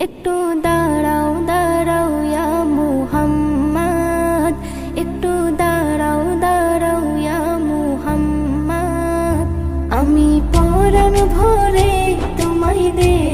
একটু দাঁড়াও দাঁড়াও ইয়া মুহাম্মদ। একটু দাঁড়াও দাঁড়াও ইয়া মুহাম্মদ। আমি পরাণ ভরে তোমায় দে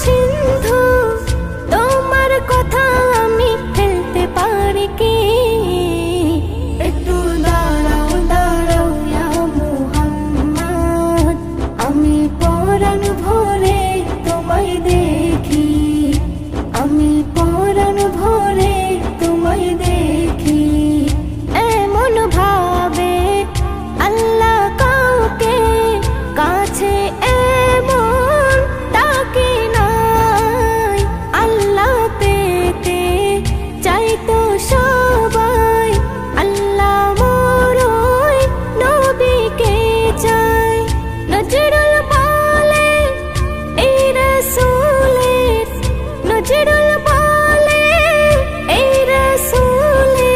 সিন্ধু তোমার কথা আমি ফেলতে পারি কি? নজরুল বলে এই রসুলে